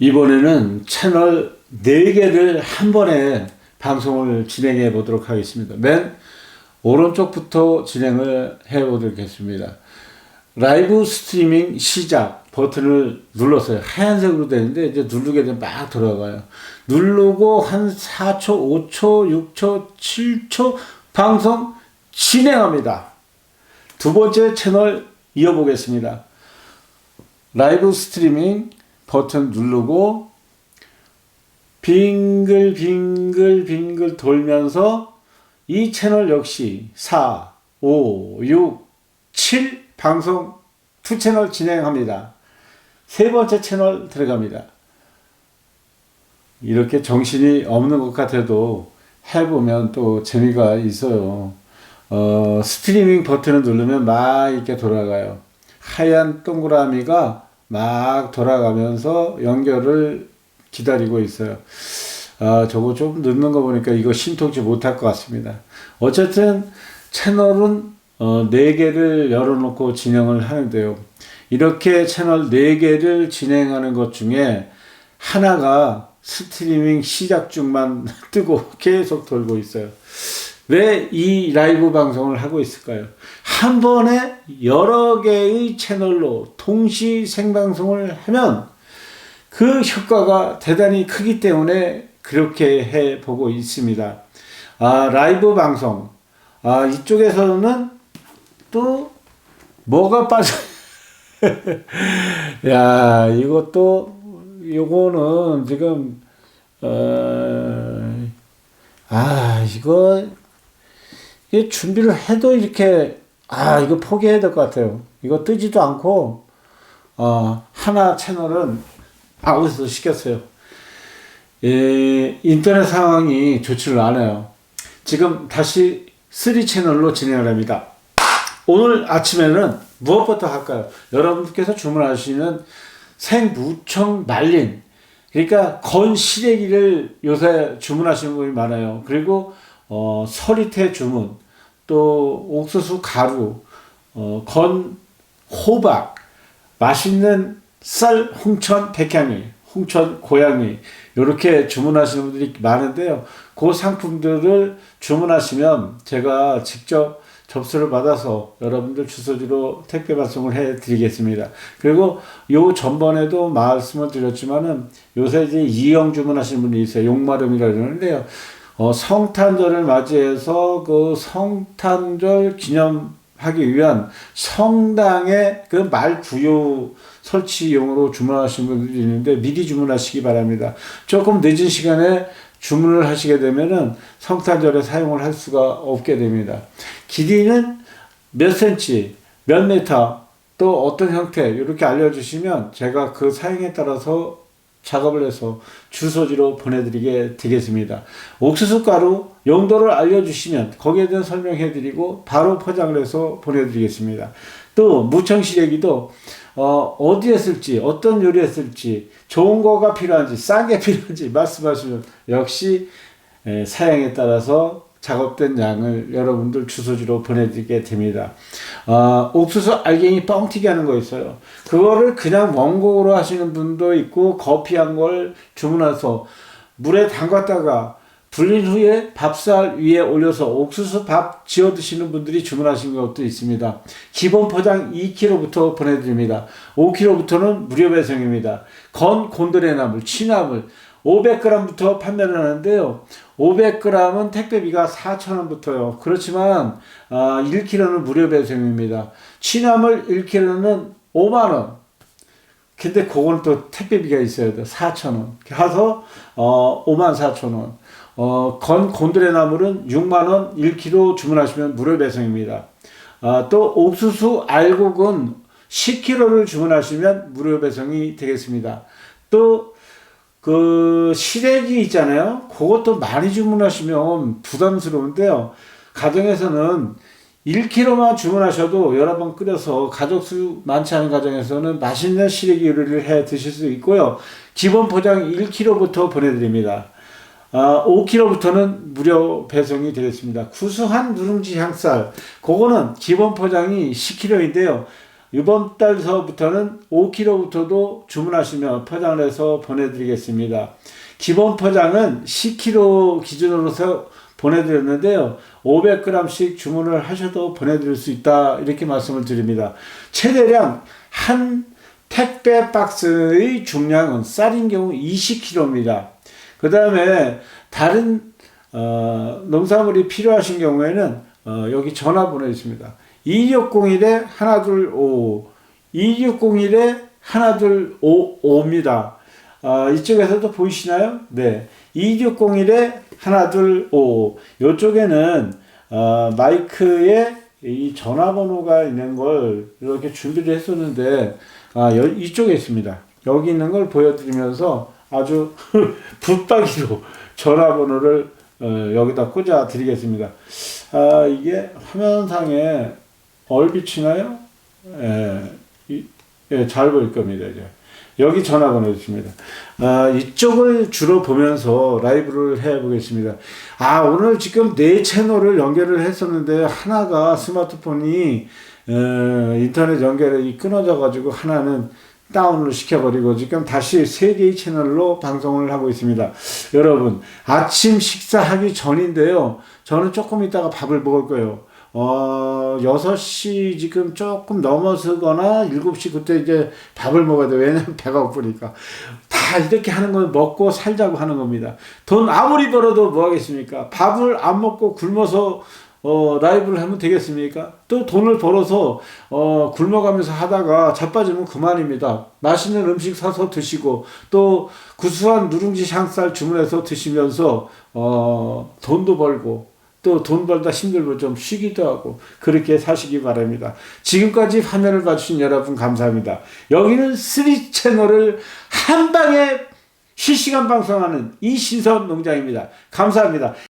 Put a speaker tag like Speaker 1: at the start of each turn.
Speaker 1: 이번에는 채널 4개를 한 번에 방송을 진행해 보도록 하겠습니다. 맨 오른쪽부터 진행을 해 보도록 하겠습니다. 라이브 스트리밍 시작 버튼을 눌렀어요. 하얀색으로 되는데 이제 누르게 되면 막 들어가요. 누르고 한 4초, 5초, 6초, 7초 방송 진행합니다. 두 번째 채널 이어보겠습니다. 라이브 스트리밍 버튼 누르고 빙글빙글 빙글 돌면서 이 채널 역시 4, 5, 6, 7 방송 투 채널 진행합니다. 세 번째 채널 들어갑니다. 이렇게 정신이 없는 것 같아도 해보면 또 재미가 있어요. 어, 스트리밍 버튼을 누르면 막 이렇게 돌아가요. 하얀 동그라미가 막 돌아가면서 연결을 기다리고 있어요. 아, 저거 좀 늦는 거 보니까 이거 신통치 못할 것 같습니다. 어쨌든 채널은 어, 4개를 열어놓고 진행을 하는데요. 이렇게 채널 4개를 진행하는 것 중에 하나가 스트리밍 시작 중만 뜨고 계속 돌고 있어요. 왜 이 라이브 방송을 하고 있을까요? 한 번에 여러 개의 채널로 동시 생방송을 하면 그 효과가 대단히 크기 때문에 그렇게 해 보고 있습니다. 아, 라이브 방송. 아, 이쪽에서는 또 뭐가 빠져. 야, 이것도 요거는 지금 어, 아, 이거 이 준비를 해도 이렇게 아, 이거 포기해야 될 것 같아요. 이거 뜨지도 않고 어, 하나 채널은 아웃에서 시켰어요. 예, 인터넷 상황이 좋지를 않아요. 지금 다시 3 채널로 진행을 합니다. 오늘 아침에는 무엇부터 할까요? 여러분께서 주문하시는 생무청 말린 그러니까 건 시래기를 요새 주문하시는 분이 많아요. 그리고 어, 서리태 주문, 또 옥수수 가루, 어, 건 호박, 맛있는 쌀 홍천 백향이, 홍천 고양이 이렇게 주문하시는 분들이 많은데요. 그 상품들을 주문하시면 제가 직접 접수를 받아서 여러분들 주소지로 택배 발송을 해 드리겠습니다. 그리고 요 전번에도 말씀을 드렸지만은 요새 이제 이영 주문하시는 분이 있어요. 용마름이라 그러는데요. 어, 성탄절을 맞이해서 그 성탄절 기념하기 위한 성당의 그 말 구요 설치용으로 주문하시는 분들이 있는데 미리 주문하시기 바랍니다. 조금 늦은 시간에 주문을 하시게 되면은 성탄절에 사용을 할 수가 없게 됩니다. 길이는 몇 센치, 몇 미터, 또 어떤 형태 이렇게 알려주시면 제가 그 사용에 따라서 작업을 해서 주소지로 보내드리게 되겠습니다. 옥수수 가루 용도를 알려주시면 거기에 대한 설명해드리고 바로 포장을 해서 보내드리겠습니다. 또 무청 시래기도 어, 어디에 쓸지 어떤 요리에 쓸지 좋은 거가 필요한지 싼게 필요한지 말씀하시면 역시 에, 사양에 따라서 작업된 양을 여러분들 주소지로 보내드리게 됩니다. 어, 옥수수 알갱이 뻥튀기 하는 거 있어요. 그거를 그냥 원곡으로 하시는 분도 있고 거피한 걸 주문해서 물에 담갔다가 불린 후에 밥살 위에 올려서 옥수수 밥 지어 드시는 분들이 주문하신 것도 있습니다. 기본 포장 2kg부터 보내드립니다. 5kg부터는 무료 배송입니다. 건 곤드레 나물, 취나물 500g부터 판매를 하는데요. 500g은 택배비가 4,000원부터요. 그렇지만 아, 1kg는 무료 배송입니다. 취나물 1kg는 5만원. 근데 그건 또 택배비가 있어야 돼. 4,000원. 해서 어, 5만 4천원. 어, 건 곤드레 나물은 6만원 1kg 주문하시면 무료 배송입니다. 아, 또 옥수수 알곡은 10kg를 주문하시면 무료 배송이 되겠습니다. 또 그 시래기 있잖아요. 그것도 많이 주문하시면 부담스러운데요. 가정에서는 1kg만 주문하셔도 여러 번 끓여서 가족 수 많지 않은 가정에서는 맛있는 시래기 요리를 해 드실 수 있고요. 기본 포장 1kg부터 보내드립니다. 아, 5kg부터는 무료 배송이 되겠습니다. 구수한 누룽지 향쌀, 그거는 기본 포장이 10kg인데요. 이번 달서부터는 5kg부터도 주문하시면 포장을 해서 보내드리겠습니다. 기본 포장은 10kg 기준으로서 보내드렸는데요. 500g씩 주문을 하셔도 보내드릴 수 있다. 이렇게 말씀을 드립니다. 최대량 한 택배 박스의 중량은 쌀인 경우 20kg입니다. 그 다음에 다른 어, 농산물이 필요하신 경우에는 어, 여기 전화번호 있습니다. 2601에 하나 둘 5 2601에 하나 둘5입니다. 어, 이쪽에서도 보이시나요? 네. 2601에 하나 둘5 이쪽에는 어, 마이크에 이 전화번호가 있는 걸 이렇게 준비를 했었는데 아, 여, 이쪽에 있습니다. 여기 있는 걸 보여드리면서 아주 붙박이로 전화번호를 어, 여기다 꽂아 드리겠습니다. 아, 이게 화면상에 얼비치나요? 예, 이, 예, 잘 보일 겁니다. 이제. 여기 전화번호 있습니다. 아, 이쪽을 주로 보면서 라이브를 해 보겠습니다. 아, 오늘 지금 네 채널을 연결을 했었는데 하나가 스마트폰이 어, 인터넷 연결이 끊어져 가지고 하나는 다운을 시켜버리고 지금 다시 세 개의 채널로 방송을 하고 있습니다. 여러분 아침 식사하기 전인데요. 저는 조금 있다가 밥을 먹을 거예요. 어, 6시 지금 조금 넘어서거나 7시 그때 이제 밥을 먹어야 돼. 왜냐면 배가 고프니까. 다 이렇게 하는 건 먹고 살자고 하는 겁니다. 돈 아무리 벌어도 뭐 하겠습니까? 밥을 안 먹고 굶어서 어, 라이브를 하면 되겠습니까? 또 돈을 벌어서, 어, 굶어가면서 하다가 자빠지면 그만입니다. 맛있는 음식 사서 드시고, 또 구수한 누룽지 샹쌀 주문해서 드시면서, 어, 돈도 벌고, 또 돈 벌다 힘들고 좀 쉬기도 하고, 그렇게 사시기 바랍니다. 지금까지 화면을 봐주신 여러분 감사합니다. 여기는 3 채널을 한 방에 실시간 방송하는 이신선 농장입니다. 감사합니다.